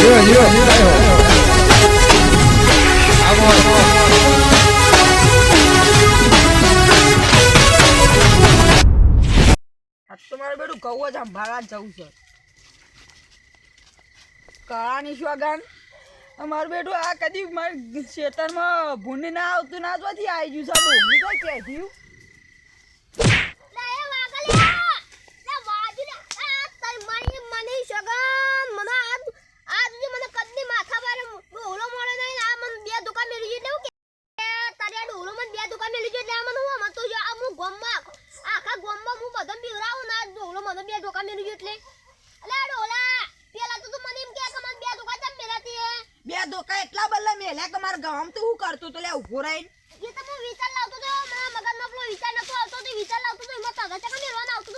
લ્યો લ્યો. આવો, તમારે બેડું કહું જ સંભાળવા જવું છે. કળાની સ્વાગન મારું બેટું આ કદી મારે ખેતરમાં ભૂંડ ના આવતું ના આવી ગયું ડોંગી તો ક્યાંથી બે ધોકા એટલા બદલા મેલ્યા કે મારા ગામ તો હું લાવતો તો લે ઊભો રહીને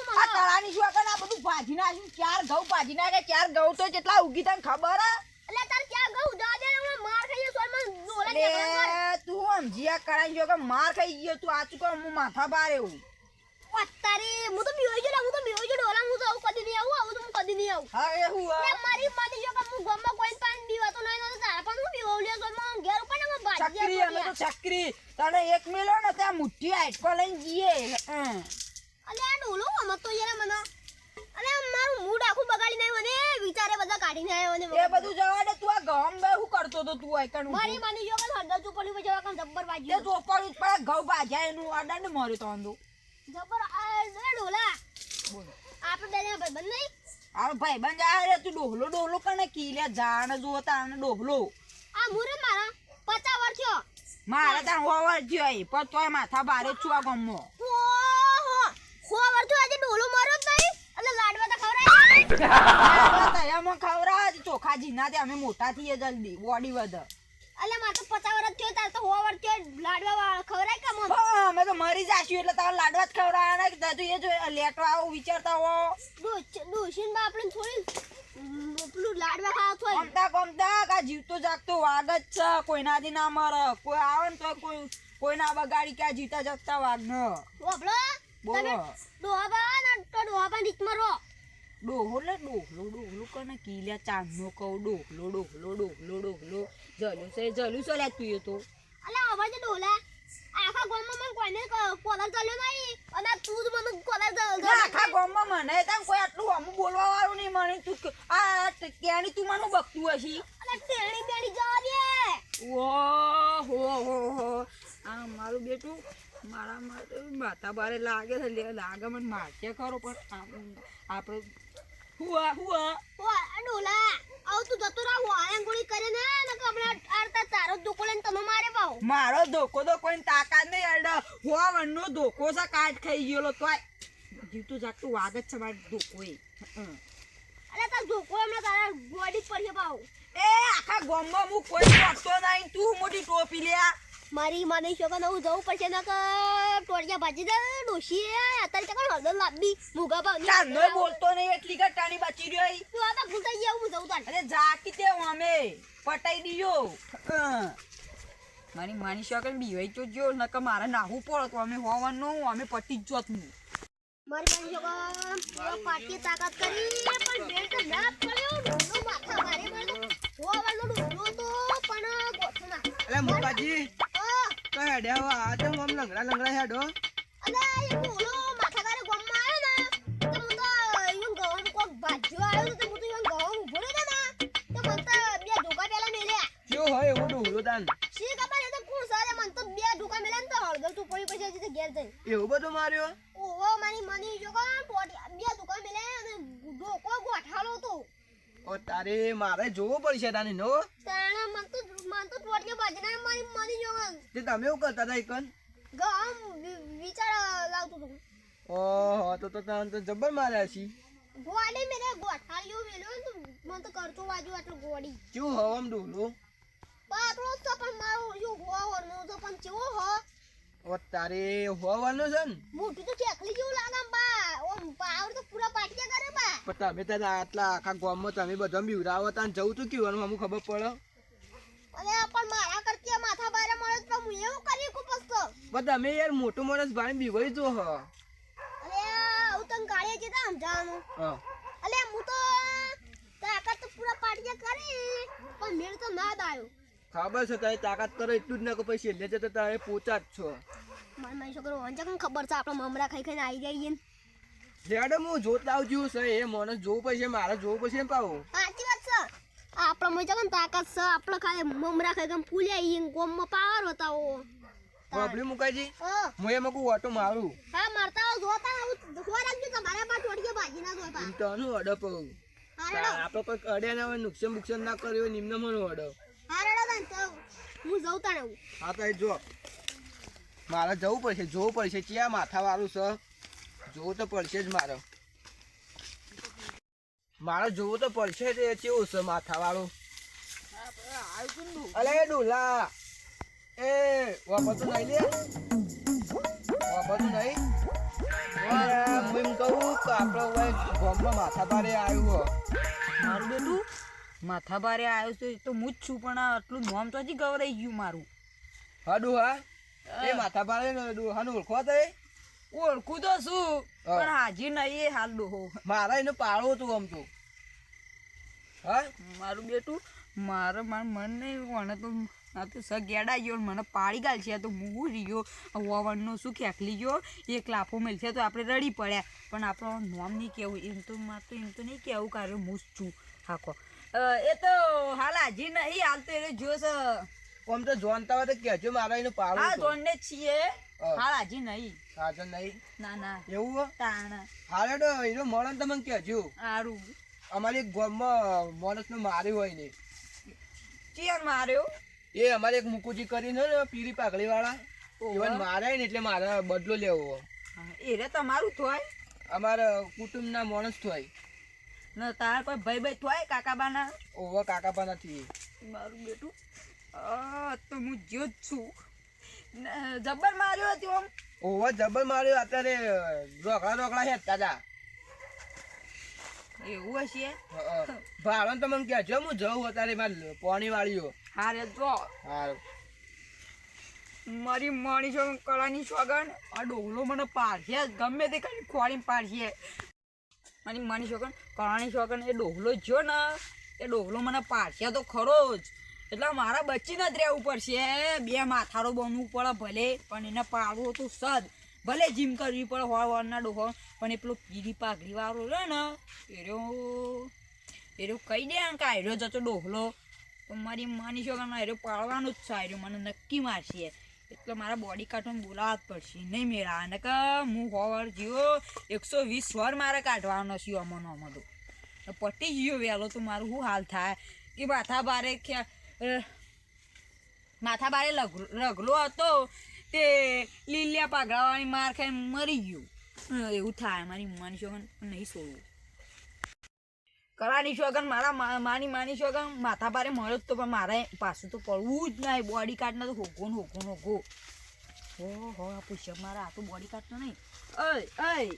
મારા. તળાની સ્વાગન આ બધું ભાજી નાખ્યું? ચાર ઘઉં ભાજી નાખે ચાર ઘઉં તો કેટલા ઉગી તને ખબર હે? લે તું સમજી કરાઈ ગયો કે માર ખાઈ ગયો? તું આ કર હું માથા બારે હું. અત્યારે હું તો બીવાઈ ગયો હું તો બીવાઈ ગયો ડોલા હું તો આવું કદી નહીં આવું આવું તો હું કદી નહીં આવું. હા એ હું મારી માની જો કે હું ગામમાં કોઈ પાણી પીવાતો નહીં નતો ઘેર ઉપર ને ભાજી ચકરી અમે તો ચકરી. તને એક મિલો ને ત્યાં મુઠ્ઠી આટકો લઈને જઈએ. અલે આ ડોલો આમાં તો યાર મને. અલે મારું મૂડ આખું બગાડી નાખ્યું મને વિચારે બધા કાઢી નાખ્યો મને એ બધું જવા દે તું આ ગામ બે હું કરતો તો તું આઈકણ મારી માની જો કે હળદર ચોપડી પર જવા કામ જબ્બર તે ચોપડ ઉપર ઘઉં ભાજ્યા એનું આડા ને માર્યો તો અંદુ જબ્બર આ ડોલા. બોલો. આપણે બેને ભાઈ બંધ નહીં? આ ભાઈ બંધ રે તું ડોહલો ડોહલો કને કીલે જાણ જો તાણ ડોહલો. આ મુરે મારા પચાસ વર્ષ થયો. મારે તાણ થયો એ પણ તોય માથા બારે જ છું આ ગામમાં. ઓહો સો વર્ષ થયો આજે ડોલો મારો જ નહીં? એટલે લાડવા તો ખવડાવી તયામાં ખવરા ચોખા જીના તે અમે મોટા થઈએ જલ્દી બોડી વધ. અલે મારે તો પચાસ વર્ષ થયો તાર તો હો વર્ષ થયો લાડવા ખવરાય કે મો હા, અમે તો મરી જાશું એટલે તાર લાડવા જ ખવડાવવાના ને તું એ જો લેટવા આવો વિચારતા હો ડોશીન બા આપણે થોડી પેલું લાડવા ખાવા થોય કોમતા ગમતા કા જીવતો જાગતો વાઘ જ છે. કોઈનાથી ના મર. કોઈ આવે ને તો કોઈ કોઈના બગાડી ક્યાં જીતા જાગતા વાઘ ન ઓબળો બોલો. ડોહા ને તો ડોહા બા મરો. ડોહો લે ડોહલો ડોહલો કને કીલ્યા ચાંદનો કહું. ડોહલો ડોહલો ડોહલો ડોહલો. જલું જલુસો જલું છે લે તું એ તો. અલા અવાજ ડોલા આખા ગામમાં મને કોઈને કોલર ચાલ્યો નહીં. અને તું જ મને કોલર ચાલ ના, આખા ગામમાં મને તને કોઈ આટલું બોલવા વાળું નહીં મને તું કે- આ ત્યાંની તું મને બકતું હશી? અલે ટેણી બેણી જવા દે. ઓહો હો હો આ મારું બેટું મારા માટે માતા બારે લાગે છે. લે લાગે મને માર્યા ખરો પણ આપણે હુઆ હુઆ. હુઆ ડોલા. આવ તું જતો રહો વાળા ગોળી કરે ને ને કે આપણે આરતા તારો દુકો લઈને તમે મારે પાવ મારો ધોકો તો કોઈ તાકાત નહીં અડ હોવા વનનો ધોકો છે કાટ ખાઈ ગયેલો તોય જીવતું જાગતું વાગ જ છે મારો ધોકો એ. હં. અલે તાર દુકો હમણાં તારા બોડી પર છે એ આખા ગોમમાં હું કોઈ પડતો નહીં તું મોટી ટોપી લે. મારી માની શોકા નવું જવું પડશે ને કે ટોળિયા ભાજી દે ડોશી અત્યારે ચકર હળદર લાંબી? મુગા ભાવ ચાંદનો બોલતો નહીં એટલી ઘટાની બચી રહ્યો ઈ. તું આ તો ભૂતાઈ ગયા હું જવું તાર અરે જાકી તે અમે. પટાઈ દીયો મારી માની શકે બીવાઈ તો જો નક મારે નાહવું પડે તો અમે હોવાનું અમે પટી જ જોત હું. મારી માની શકલ પૂરો પાટી તાકાત કરી પણ બેલ તો ના પડ્યો ડોલો માથા મારે મારે હોવાનો ડોલો તો પણ ગોઠના અલે મુકાજી. તો હેડ્યા આ તો આમ લંગડા લંગડા હેડો. અલે એ ડોલો માથા તારે ગમમાં આવ્યો ને તો હું તો કોક ભાજ્યો આવ્યો તો હું તો ઈવન ગવન ઊભો રહ્યો ને. તો મને તો બે ધોકા પેલા મેલ્યા. કેવો હોય એવું શી ખબર એ તો કોણ સારે મન તો બે ધોકા મેલ્યા ને તો હળદર તું પડી પછી હજી તો ઘેર જઈ. એવું બધું માર્યો? ઓહો મારી મની જો કા ટોટી બે ધોકા મેલ્યા અને ગોઠાળો તો ઓ તારે મારે જોવું પડશે તાને નો તાણે મન તો મન તો ટોટીઓ બાજના મારી મની જો તે તમે એવું કરતા હતા એકન ગામ વિચાર તો હતું. ઓહો તો તો તને તો જબર માર્યા છી. ગોડી મેલે ગોઠાળીઓ મેલો તો મન તો કરતો વાજુ આટલો ગોડી ચું હો આમ ડોહલો પાતળો તો પણ મારો જો હોવાનો તો પણ કેવો હો ઓ તારે હોવાનો છે ને? મોટું તો ચેકલી જેવું લાગે બા ઓમ પાવર તો પૂરા પાટી કરે બા. પણ તમે તારે આટલા આખા ગામમાં તમે બધા બીવરાવો તાન જવું તું કેવાનું અમુક ખબર પડે. અરે પણ મારા કરતી આ માથા બારે મળે તો હું એવું કરી કુ પસ્તો પણ તમે યાર મોટું માણસ ભાઈ બીવાઈ જો હ. અરે હું તને ગાળીએ જતા સમજાવવાનું હા. અલે હું તો તાકાત તો પૂરા પાટિયા કરી પણ મેળ તો ના દાયો. ખબર છે તારી તાકાત કરો એટલું જ ના કે પછી છેલ્લે જતા તારે પોચા જ છો. મારા મારી છોકરો વાંચા કેમ ખબર છે? આપણે મમરા ખાઈ ખાઈને આવી જઈએ ને લેડો હું જોત લાવજું છે એ માણસ જોવું પડશે મારે જોવું પડશે ને પાવું સાચી વાત છે. આપણે મજા તાકાત છે? આપણે ખાલી મમરા ખાઈ ખાઈને ફૂલ્યા ગોમમાં પાવર બતાવો બાબલી મુકાજી? હું. એમાં કહું ઓટો મારું. હા મારતા આવો જોતા આવું. ખોવા રાખજો તમારા પાટ વળગે ભાજી ના જોતા. તો આનું અડપ આપણે કોઈ અડ્યા ના હોય નુકસાન બુકસાન ના કર્યો નિમ્ન મનો તો હું જઉં તાણે હા. તો જો. મારે જવું પડશે જોવું પડશે ક્યાં માથા વાળું છે. જોવું તો પડશે જ મારે. મારે જોવું તો પડશે જ એ કેવું છે માથા વાળું અલે ડોલા. એ વાપરતું નહીં લે. વાપરતું નહીં. હું એમ કહું કે આપણે ગામમાં માથા ભારે આવ્યું. મારું બેટું માથા ભારે આવ્યો છે તો હું જ છું પણ આટલું નોમ તો હજી ગવરાઈ ગયું મારું. હા? ડોહા એ માથા ભારે ને ડોહાને ઓળખવા તય ઓળખું તો શું પણ હાજી નહીં એ હાલ ડોહો મારા એને પાળો હતું આમ તો. હા? મારું બેટું મારે મારું મન નહીં વણે તો આ તો સગેડા ગયો મને પાડી ગાલ છે આ તો હું રહ્યો. ઓવનનો શું ખેકલી ગયો એક લાફો મળશે તો આપણે રડી પડ્યા. પણ આપણો નોમ નહીં કહેવું એમ તો મારે તો એમ તો નહીં કહેવું કારણ હું છું. હાકો. એ તો હાલ હાજી નહીં હાલ તો જોશ. આમ તો જોનતા હોય તો કહેજો મારા એનું પાડો હા જોનને છીએ. હાલ હાજી નહીં. હાજર નહીં? ના ના. એવું? તાણ. હાલે તો એનો મળે તમને કહેજો. સારું અમારી ગામમાં માણસને માર્યું હોય ને. ચિયર માર્યો? એ અમારે એક મુકુજી કરીને ને પીરી પાઘડી વાળા ઇવન મારે ને એટલે મારે બદલો લેવો. એ રે તમારું થોય? અમારા કુટુંબના માણસ થોય. ને તાર કોઈ ભાઈ ભાઈ થોય કાકાબાના? ઓવા કાકા પણ નથી મારું બેટું. તો હું જ્યો જ છું. ને જબ્બર માર્યો હતો ઓવો જબર માર્યો. અત્યારે રોકડા રોકડા હેઠતા હતા એવું હશે? ભાડો તો મને કહેજો હું જઉં અત્યારે મારે પાણી વાળીઓ હારે જો. હારું. મારી માણી છો કળાની સોગન આ ડોગલો મને પાડશે. જ ગમે તે કરી ખોળીને પાડશે. મારી માની સોગન કળાની સોગન એ ડોગલો જો ને એ ડોગલો મને પાડશે તો ખરો જ. એટલે મારા બચીને જ રહેવું પડશે. બે માથારો બનવું પડે ભલે પણ એને પાડવું તો સદ. ભલે જીમ કરવી પડે હોય ડોહો, પણ એ પેલો પીરી પાઘડી વાળો રહે ને, એરો એરો કહી દે ને કે આયરો જતો ડોહલો. તો મારી માની છો કે એરો પાડવાનું જ છે આયરો મને નક્કી મારશે. એટલે મારા બોડી કાઢવાને બોલાવવા જ પડશે. નહીં મેળા, અને કે હું હોવર જીવો, એકસો વીસ સ્વર મારે કાઢવાનો છે અમનો તો પટી ગયો વહેલો તો મારું શું હાલ થાય? કે માથા બારે માથા બારે લગ- રગલો હતો. તે લીલિયા પાઘડાવાળી માર ખાઈને મરી ગયું. એવું થાય મારી માની શોગન નહીં છોડવું કરાની શોગન મારા માની માની શોગન માથા પારે મળ્યો તો પણ મારે પાછું તો પડવું જ નહીં. બોડી કાર્ડના તો હોગો ને હોગો હોગો. હો હો આ પુષ્ય મારા આ તો બોડી કાર્ડ તો નહીં. અય અય.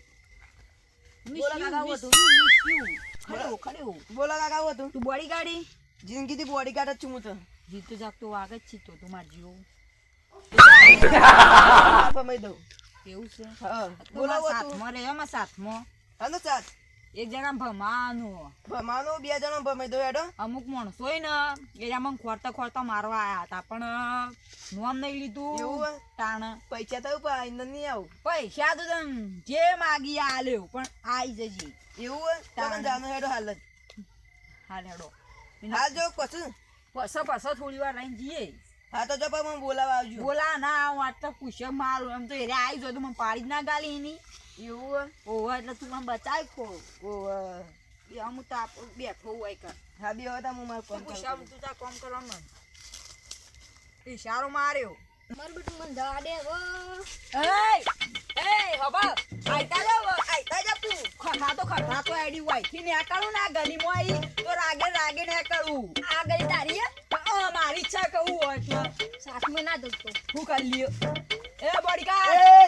બોલા કાકા, હતું. તું બોડી ગાડી જિંદગીથી બોડી ગાર્ડ જ છું હું તો. જીતો જાગતો વાગ જ છીતો તો તું માર જેવો. સમય દઉં એવું છે હા તો બોલો મારા હતું સાથમાં રે એમાં સાથમાં હાલો સાત એક જણા ભમાનું ભમાનો બે જણા ભમાઈ દો એડો અમુક માણસો ને એ આમાં ખોરતા ખોરતા મારવા આયા હતા પણ નોમ નહીં લીધું એવું? તાણ પૈસા તો આઈને નહીં આવું પૈસા તો તને જે માગી આલ્યો પણ આઈ જજે એવું તાણે. મને જાનો હેડો હાલ હાલ હેડો હાલ જો કશું પછો પછો થોડી વાર લઈને જઈએ હા તો જો પણ મને બોલાવા આવજો. બોલા ના હું આજ તો પૂછે મારું એમ તો એરે આવી જાય તો મને પાડી જ ના ગાલી એની. એવું ઓવા એટલે તું મને બચાવી ખો. ઓવે. એ અમુક તો આપ- બેઠો હોય કર હા બે હતા હું મારું કામ પૂછા તું તાર કામ કરવાનું ઈશારો માર્યો. મારું બેટું મને જવા દે હો. એ એ હબા આઈતા જાવ આઈતા જા તું. ખખા તો ખખા તો આઈડી હોય. થી ને કરું ના ગલીમાં આઈ તો રાગે રાગે ને કરું આ ગઈ તારી હે? મારી ઈચ્છા કહું હોય એટલે સાથમાં ના જતો. હું કરી લ્યો. એ બોડીગાર્ડ! એય!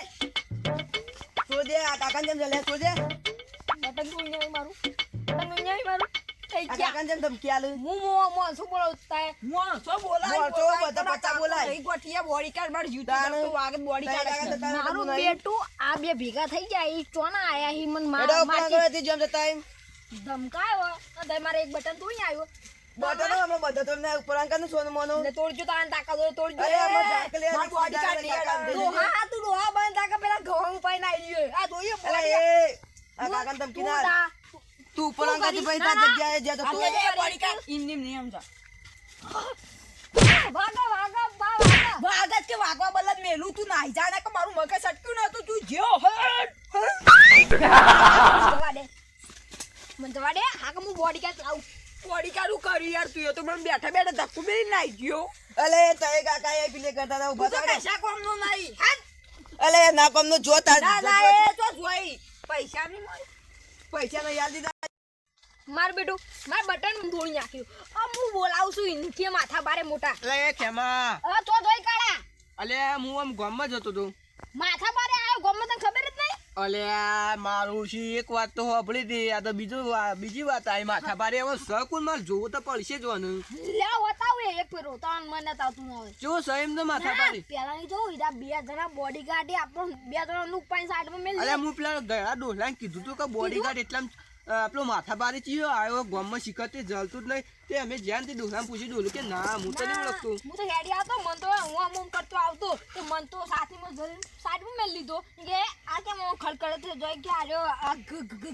શોધે આ કાકાને જેમ જલે શોધે પતંગ ઉડ્યું મારું. પતંગ ઉડ્યું મારું. થઈ ગયા. કાકાને જેમ ધમકી આલે. હું મો મો શું બોલો તાય મોણસો બોલાય? મોણસો બોલાય, બધા પણ આ પત્તા કાકો બોલાય. નહીં ગોઠિયા બોડીગાર્ડ મારે જીવતું તાણે. જાગતું વાગે બોડીગાર્ડ તારે કાકા છે. તારે મારું બેટું આ બે ભેગા થઈ જાય ઈ ચોના આયા હી મન માર જેમ જતા ધમકાયો. અને મારે એક બટન તું આવ્યો. અમે બધા તો એમને ઉપર સોનું મોનું. ને તોડજો તો આને તાકાત હોય તોડજો. અરે આમાં ઝાકલી મારું body card ઝાકલી લઈ કાકા આવ્યો. દે તો હા તું ડોહા બંધ તાકા પેલા ઘઉં આવી આ જોઈએ આ તું ના. તા- ઉપર ભાઈ જગ્યાએ તો તું- નેમ જ. કે વાગવા બદલે મેલું તું નાઈ જાણે કે મારું મગજ અટક્યું નતું. તું જ્યો હટ દે. મને જવા દે. હા કે હું બોડી કાર્ડ લાવું? બોડી કાઢું કર્યું યાર તું તો મને બેઠા બેઠા ધક્કો બેરી નાઈ ગયો. અલે તય કાકા એ પેલે કરતા હતા ઊભા તો થા. કશા નું નહીં અલે ના કોમનું જોતા ના ના એ તો જોઈ. પૈસા નહીં મળે. પૈસા નો યાદ દીધા. માર બેટું માર બટન ધોળી નાખ્યું. આ હું બોલાવું છું ઇનકે માથા બારે મોટા. અલે ખેમા. હવે તો ધોઈ કાળા. અલે હું આમ ગામમાં જતો તો. માથા બારે આવ્યો ગમે તને ખબર જ નહીં અલે આ મારું છે એક વાત તો સાંભળી હતી. આ તો બીજું બીજી વાત આવી માથા ભારે હવે સકુન માર જોવું તો પડશે જોવાનું. લે બતાવું એ મને ના જો સહીમ તો માથા ના, ભારે જો ઈરા બે જણા બોડી ગાર્ડ આપણો બે જણા નું પાણી મેલ હું પેલા કીધું તું કે બોડીગાર્ડ એટલા આપણો માથા ભારે ચીયો આવ્યો ગામમાં શીખતે જલતું જ નહીં. તે અમે જ્યાં થી દુકાન પૂછી ડોલું કે ના હું તો નહીં ઓળખતું હું તો હેડી આવતો મન તો હું આમ આમ કરતો આવતો તો મન તો સાથીમાં ધરીને સાઈડમાં મેલ લીધો કે આ કેમ હું ખડખડ થયો જોઈ કે આજો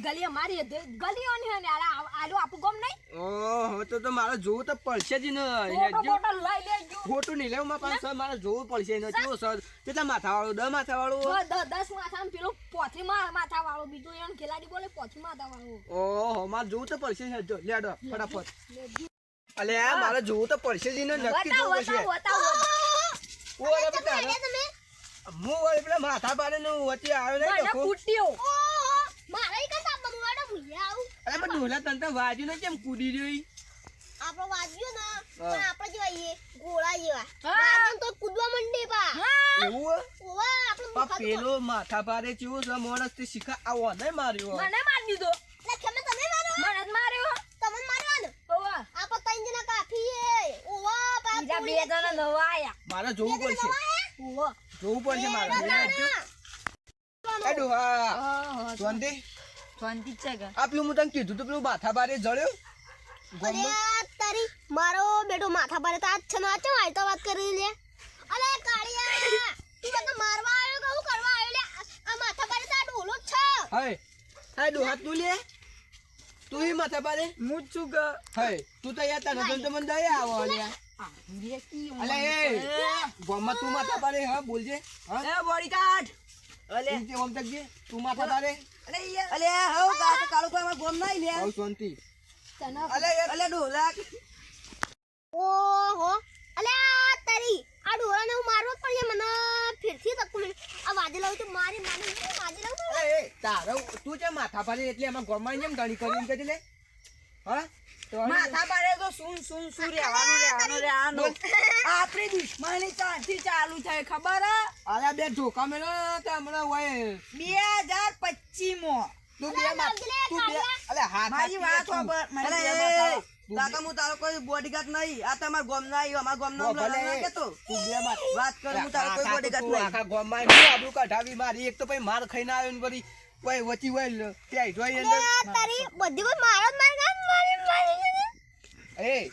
ગલી અમારી હતી ગલીઓની હે આલા આલો આપું ગમ નહીં ઓહો તો તો મારે જોવું તો પડશે જ ને ફોટો ફોટો લઈ લેજો ખોટું નહીં લેવું મારા પાસે મારે જોવું પડશે ને કેવો સર કેટલા માથા વાળો દ માથા વાળો દસ માથા પેલો પોથી માં માથા વાળો બીજો એનો ખેલાડી બોલે પોથી માથા વાળો ઓહો મારે જોવું તો પડશે લેડો ફટાફટ. અલે આ મારે જોવું તો પડશે જ ને નક્કી જોવું પડશે. બતાવો બતાવો. ઓય તમે હું ઓલે પેલા માથા બારે નું વચ્ચે આવ્યો ને તો. કૂટ્યો. મારે ઈ તા બનવું વાળો ભૂલ્યા આવું. અરે પણ ઢોલા તને તો વાજ્યું ને કેમ કૂદી રહ્યો ઈ? આપણો વાગ્યો ને પણ આપણે જેવા ઈએ ગોળા જેવા. વાજન તો કૂદવા મંડી પા. એવું ઓવા આપણો પેલો માથા બારે ચેવો છે માણસ તે શીખા આવો ને માર્યો. મને માર દીધો લે ખેમે તમે મારો મને જ માર્યો તમને મારવા ને ઓવા આપો ત્રણ જણા કાફી હે ઓવા પા બીજા બે જણા નવા આયા. મારે જોવું પડશે. જોવું પડશે મારે. લેજો. હા. શાંતિ શાંતિ છે કે આપલું હું તને કીધું તું પેલું માથા બારે જળ્યું? અરે તારી મારો બેટો માથા પર તાજ છે ના આઈ તો વાત કરી લે? અરે કાળિયા તું મને મારવા આવ્યો કે હું કરવા આવ્યો લે? આ- આ માથા પર તા ઢોલો જ છે. હે હે ડોહા તું લે. તું હી માથા ભારે? હું જ છું કે હે તું તો યાર તને તો મને દયા આવો અલ્યા અલે એ ગામમાં તું માથા ભારે હા બોલજે હા. બોડી કાર્ડ અલે. જે ઓમ તકજે તું માથા યાર અલે કાળો કોઈ માં ગોમ લે. શાંતિ. અલે અલે ડોલા ઓહો. અલે તારી આ ડોલાને હું મારવા પડશે મને. ફેરથી તક આ વાજે લાવું તો મારી મારી વાજે લાવું અલે એ તારો તું જે માથા ભારે એટલે એમાં ગોમાં જેમ ગણી કરીને કહેતી લે. હા? તો માથા પાડે તો શું શું શું રહેવાનું રહેવાનું રહેવાનું. આપણી દુશ્મની ત્યાંથી ચાલુ થાય ખબર અરે બે ઢોકા મેલો તો હમણાં હોય બે હજાર પચીસમાં તું બે તું બે અલે હા મારી વાત ખબર કાકા હું તારો કોઈ બોડીગાર્ડ નહીં. આ તમાર ગોમ ના આવ્યો અમાર ગોમ નો ભલે. તો વાત કર હું તારો કોઈ બોડીગાર્ડ નહીં. આખા ગોમમાં આબરૂ કઢાવી મારી. એક તો પછી માર ખાઈને આવ્યો ને બધી કોઈ વચી વાય ત્યાં જોઈ અંદર તારી બધી કોઈ મારો માર ગામ મારી મારી એ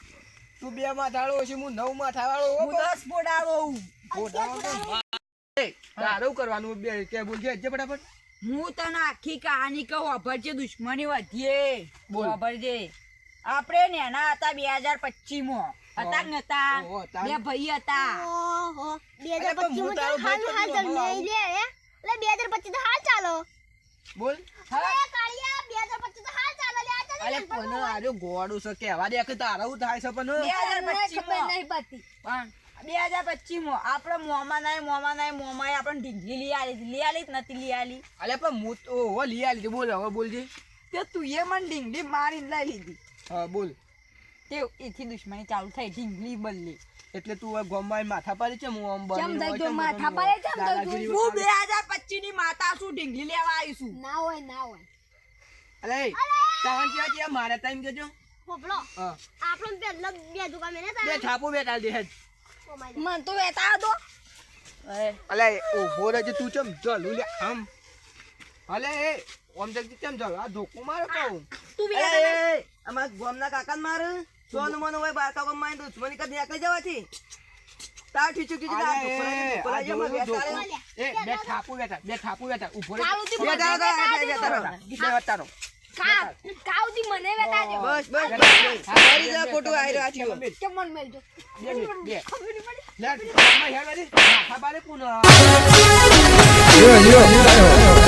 તું બે માં થાળો છે હું નવમાં થાળો હું દસ બોડાળો એ તારું કરવાનું બે કે બોલજે જે ફટાફટ. હું તને આખી કહાની કહું અભરજે દુશ્મની વધીએ. બોલ. વાપરજે આપણે નેના હતા બે હજાર પચીસમાં હતા ને હતા બે ભાઈ હતા. બે હજાર પચીસ હું હાલ લે એટલે બે હજાર પચીસ તો હાલ ચાલો. બોલ. અલે પણ આજો ગોડું છે કેવા દે કે તારું થાય છે પણ. બે હજાર પચીસમાં. આપણે મોમાં નાય મોમાં નાય મોમાં આપણે ઢીંગલી લઈ આલી હતી. લઈ આલી કે નથી લઈ આલી. અલે પણ હું તો ઓહો લઈ આલી બોલ હવે બોલજે. તે તું એ મને ઢીંગલી મારીને લઈ લીધી. હા બોલ. તે એથી દુશ્મની ચાલુ થઈ ઢીંગલી બદલી. એટલે તું હવે ગોમમાં માથા પાડી છે હું આમ કેમ બની થઈ ગયો માથા પાડે? છે તો હું બે હજાર પચીસની માતા છું ઢીંગલી લેવા આવીશું ના હોય ના હોય. અલે તાવન કે કે મારે ટાઈમ કેજો પોપલો આપણો બે લગ બે દુકા મેને બે તા છાપો બે દે હે મન તો વેતા હતો અલે ઓહો રે તું ચમ જલુ લે આમ. અલે એ ઓમ જલ્દી ચમ જલ. આ ધોકો મારે કહું. તું બે અમાર ગોમના કાકા મારે. સોનું મનું હોય બાકા મમ્મા ની દુશ્મની કદી નીકળી જવાથી? તાર ઠીચુ ઠીચુ તાર એ બે ઠાપુ બેઠા બે ઠાપુ બેઠા ઊભો રે. બેઠા બેઠા બેઠા કાઉદી મને વેતાજો બસ બસ બસ હારી જા ખોટું આઈ રહ્યો આથી કે મન મેલજો? બે બે લે મમ્મા હેડ વાળી. ખાબા લે પુના. યો યો યો